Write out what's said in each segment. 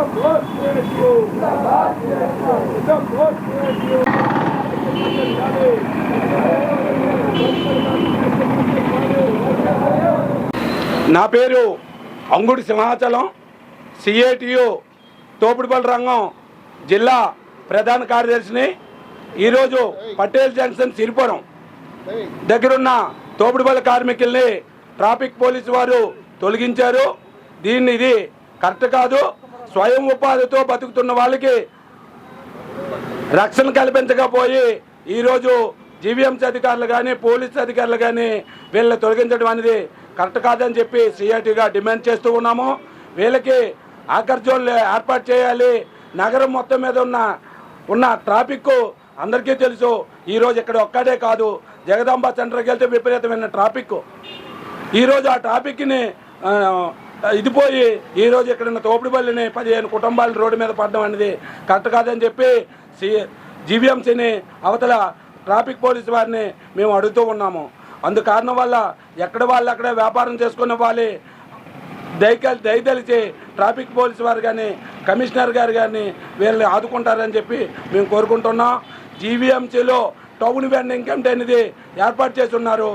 నా పేరు అంగుడి సింహాచలం సిఏటియు తోపుడుపల్లి రంగం జిల్లా ప్రధాన కార్యదర్శిని. ఈరోజు పటేల్ జంక్షన్ సిరిపురం దగ్గరున్న తోపుడుపల్లి కార్మికుల్ని ట్రాఫిక్ పోలీసు వారు తొలగించారు. దీన్ని ఇది కరెక్ట్ కాదు. స్వయం ఉపాధితో బతుకుతున్న వాళ్ళకి రక్షణ కల్పించకపోయి ఈరోజు జీవీఎంసీ అధికారులు కానీ పోలీస్ అధికారులు కానీ వీళ్ళని తొలగించడం అనేది కరెక్ట్ కాదని చెప్పి సిఐటిగా డిమాండ్ చేస్తూ ఉన్నాము. వీళ్ళకి ఆకర్ జోన్లు ఏర్పాటు చేయాలి. నగరం మొత్తం మీద ఉన్న ఉన్న ట్రాఫిక్ అందరికీ తెలుసు ఈరోజు ఇక్కడ ఒక్కడే కాదు జగదాంబ సెంటర్కి వెళ్తే విపరీతమైన ట్రాఫిక్ ఈరోజు ఆ ట్రాఫిక్ని ఇది పోయి ఈరోజు ఇక్కడ ఉన్న తోపుడుబల్లిని పదిహేను కుటుంబాలు రోడ్డు మీద పడడం అనేది కరెక్ట్ కాదని చెప్పి సి జీవీఎంసీని అవతల ట్రాఫిక్ పోలీసు వారిని మేము అడుగుతూ ఉన్నాము. అందు కారణం వల్ల ఎక్కడ వాళ్ళు అక్కడే వ్యాపారం చేసుకున్న వాళ్ళు దయకల్ దయతలిచి ట్రాఫిక్ పోలీసు వారు కానీ కమిషనర్ గారు కానీ వీళ్ళని ఆదుకుంటారని చెప్పి మేము కోరుకుంటున్నాం. జీవీఎంసీలో టౌన్ వెండింగ్ కమిటీ అనేది ఏర్పాటు చేసి ఉన్నారు.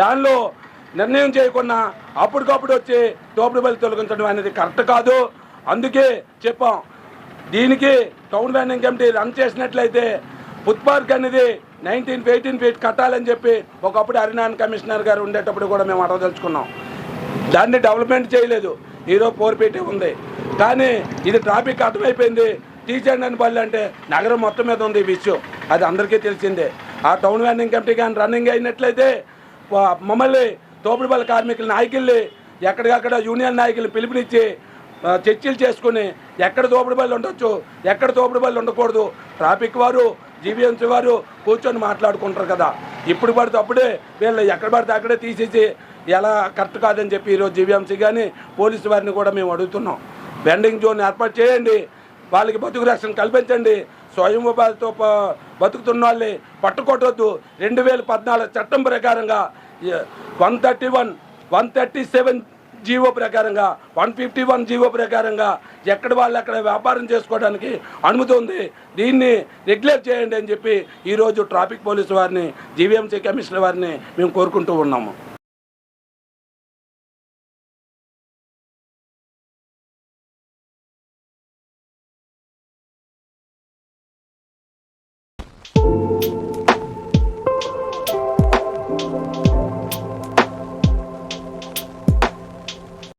దానిలో నిర్ణయం చేయకుండా అప్పటికప్పుడు వచ్చి తోపుడు బలి తొలగించడం అనేది కరెక్ట్ కాదు. అందుకే చెప్పాం. దీనికి టౌన్ ప్లానింగ్ కమిటీ రన్ చేసినట్లయితే ఫుట్ పార్క్ అనేది నైన్టీన్ ఎయిటీన్ ఫీట్ కట్టాలని చెప్పి ఒకప్పుడు హరినాన్ కమిషనర్ గారు ఉండేటప్పుడు కూడా మేము అడగదలుచుకున్నాం దాన్ని డెవలప్మెంట్ చేయలేదు. ఈరోజు పోర్పేటే ఉంది. కానీ ఇది ట్రాఫిక్ అర్థమైపోయింది. టీచర్ అని బల్లి అంటే నగరం మొత్తం మీద ఉంది ఈ విషయం. అది అందరికీ తెలిసిందే. ఆ టౌన్ వ్యానింగ్ కమిటీ కానీ రన్నింగ్ అయినట్లయితే మమ్మల్ని తోపుడుబల కార్మికుల నాయకుల్ని ఎక్కడికక్కడ యూనియన్ నాయకులు పిలుపునిచ్చి చర్చలు చేసుకుని ఎక్కడ తోపుడు బళ్ళు ఉండొచ్చు ఎక్కడ తోపుడు బళ్ళు ఉండకూడదు ట్రాఫిక్ వారు జీవీఎంసీ వారు కూర్చొని మాట్లాడుకుంటారు కదా. ఇప్పుడు పడితే అప్పుడే వీళ్ళు ఎక్కడ పడితే అక్కడే తీసేసి ఎలా కరెక్ట్ కాదని చెప్పి ఈరోజు జీవీఎంసీ కానీ పోలీసు వారిని కూడా మేము అడుగుతున్నాం. బెండింగ్ జోన్ ఏర్పాటు చేయండి వాళ్ళకి బతుకు రక్షణ కల్పించండి స్వయం ఉపాధితో బతుకుతున్న వాళ్ళని పట్టుకొట్టొద్దు రెండు వేల పద్నాలుగు చట్టం ప్రకారంగా one thirty one one thirty seven GO ప్రకారంగా వన్ ఫిఫ్టీ వన్ జీవో ప్రకారంగా ఎక్కడ వాళ్ళు అక్కడ వ్యాపారం చేసుకోవడానికి అనుమతి ఉంది దీన్ని రెగ్యులేట్ చేయండి అని చెప్పి ఈరోజు ట్రాఫిక్ పోలీసు వారిని జీవీఎంసీ కమిషనర్ వారిని మేము కోరుకుంటూ ఉన్నాము.